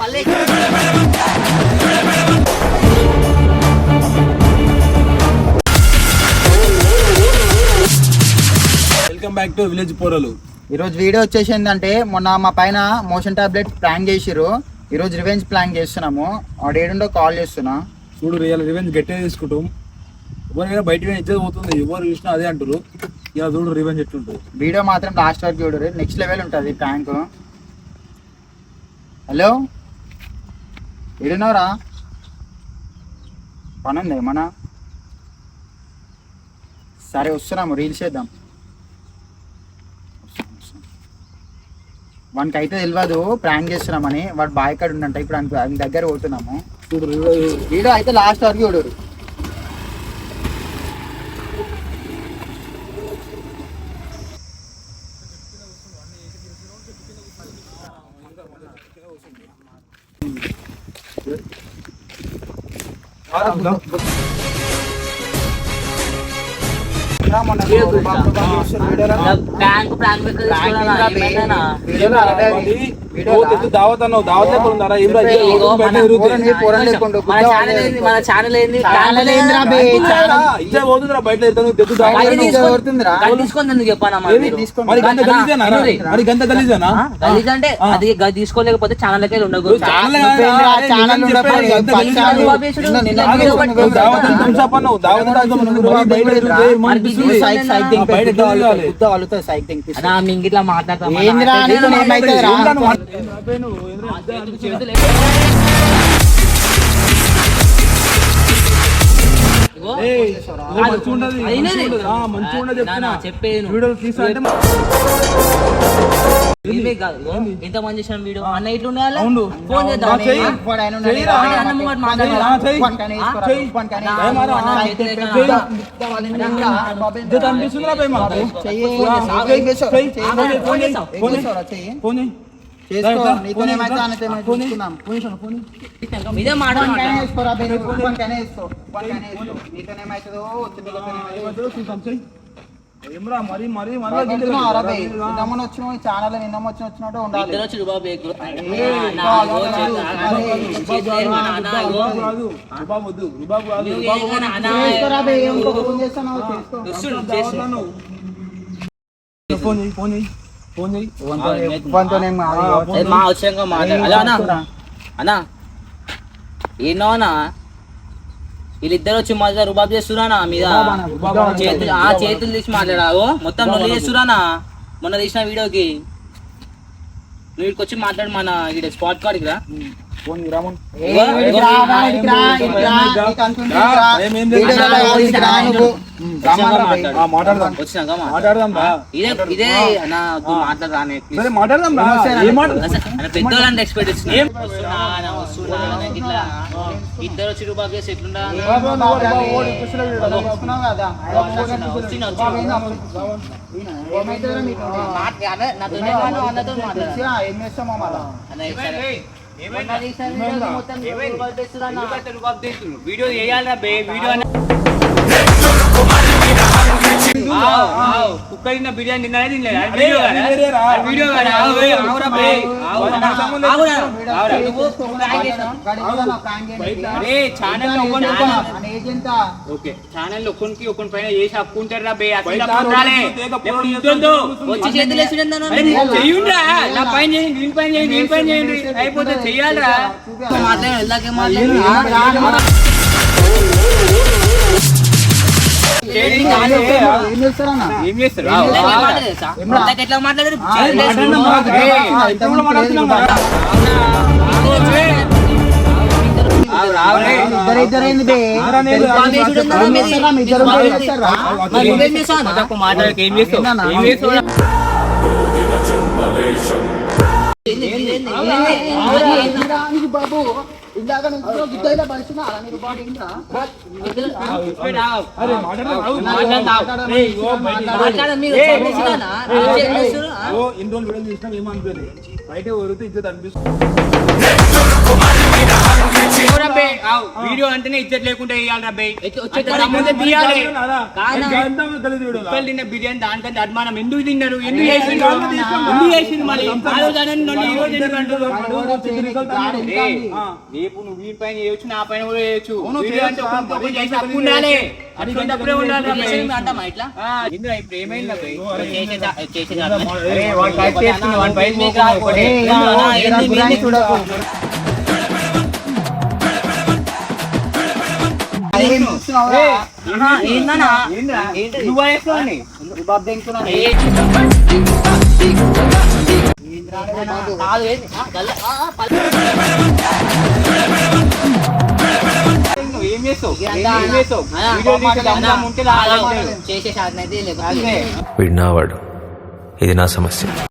పల్లె. Welcome back to village పోరలు. ఈరోజు వీడియో వచ్చేసి ఏంటంటే మొన్న మా పైన మోషన్ టాబ్లెట్ ప్లాన్ చేసిర్రు. ఈరోజు రివెంజ్ ప్లాన్ చేస్తున్నాము. ఆడు ఏడుండో కాల్ చేస్తున్నా. చూడు రియల్ రివెంజ్ గట్టిగా తీసుకుంటాం ఎవరికైనా బయట ఇచ్చేది పోతుంది. ఎవరు చూసినా అదే అంటారు ఇలా చూడు రివెంజ్ ఎట్లుంటుంది. వీడియో మాత్రం లాస్ట్ వరకు చూడరు. నెక్స్ట్ లెవెల్ ఉంటుంది ప్రాంక్ హలో? ఏడున్నావురా? పని ఉంది ఏమన్నా? సరే వస్తున్నాము రీల్స్ చేద్దాం. వానికి అయితే తెలియదు ప్రాంక్ చేస్తున్నామని వాడు బాయ్ కాడ ఉండంట ఇప్పుడు ఆయన దగ్గర పోతున్నాము. చూడు వీడియో అయితే లాస్ట్ వరకు చూడరు మొన్న బాబు దావత్ అన్నావు. దావత్ లేకుండా ఏం రా మన ఛానల్ ఏంది పోతుందిరా బయట దావత్ చెప్పానా మరి? గంత గలీజేనా గలీజ్ అంటే. అది తీసుకోలేకపోతే ఛానల్ ఉండదు, ఉండదు. ఎంత మంది చేసిన వీడియో అన్న ఇట్లా ఉండాలి. ఫోన్ చేద్దాం. ఫోన్ చేయి, ఫోన్ చేయి. చేస్తావు? ఏం ఫోన్ చేయి. చేస్తావురా? చెయ్యి. ఫోన్ చేయి. చేసుకో రా, నీతో ఫోన్ ఏమైతే చేయి. ఆయనతో ఏమైతే ఫోన్ చేయి. చూసుకుందాం. ఫోన్ చేయి, ఫోన్ చేయి. ఇదే మాట పని కానీ మాట్లాడు. వేసుకోరా బే, నువ్వు పని కానీ వేసుకో. పని కానీ వేసుకో. నీతో ఏమవుతుందో, చిన్నతో ఏమవుతుందో. ఏమంటారు? చూద్దాం, చెయ్యి. ఏమ్రా, మరి మళ్ళా ఛానల్ వచ్చిన వచ్చినట్టు ఉండాలి. ఫోన్ చేయి, ఫోన్ చేయి, ఫోన్ చేయి. మా వచ్చాక అన్నా వీళ్ళిద్దరు వచ్చి మా దగ్గర రుబాబ్ చేస్తురానా మీద చేతులు ఆ చేతులు తీసి మాట్లాడావు మొత్తం నువ్వు చేస్తురానా మొన్న తీసిన వీడియోకి నువ్వు ఇక్కడికి వచ్చి మాట్లాడు మన ఇక్కడ స్పాట్ కార్డ్కి రా ఫోన్ రామన్. మాట్లాడదాం. మాట్లాడు. మాట్లాడదాం మాట్లాడదాం పెద్దోళ్ళని ఎక్స్పెక్ట్ ఇద్దరు వచ్చి రూపాయి చేసి ఎట్లుండా ఏం చేస్తామో మళ్ళా. వీడియో చేయాలి బే వీడియో కుక్కరిన బిర్యానీ తిన్నానే తినలేదు వీడియో వీడియో. అరే ఛానల్. ఓకే ఛానల్ పైన చేసి అప్పుకుంటారు రా బే. వచ్చి చేతులు చెయ్యండిరా నా పైన చేయండి దీని పైన చేయండి దీని పైన చేయండి అయిపోతే చెయ్యాలిరా మాట్లాడి ఎట్లా మాట్లాడారు తెలుసా? ఏమ్రా? ఇందాక బాబు? ఇందాక నుంచి గిద్దయిలో పడుతున్నా అలా మీరు? ఇన్ని రోజులు వీడియోలు చూసినాం ఏమనుకోలేదు బయట ఎవరితో ఇజ్జత్ అనిపిస్తుంది. వీడియో అంటేనే ఇజ్జత్ లేకుండా వేయాలి రబ్బే. ఎత్తు- వచ్చే అంత సంబంధం తీయాలి. కానా? కుక్కలు తిన్న బిర్యానీ దానికంటే అభిమానం ఎందుకు తిన్నారు? ఎందుకు చేసిండు ఎందుకు రేపు నువ్వు వీడి పైన చేయొచ్చు నా పైన కూడా చేయొచ్చు. ఉండాలి. అటువంటి అప్పుడే ఉండాలి అంటామా ఇట్లా ఇప్పుడు ఏమైంది రబ్బే? చేసేదా- ఏం చేస్తావు ఏం చేస్తావు చేసే సాధన అయితే వీడు నావాడు ఇది నా సమస్య.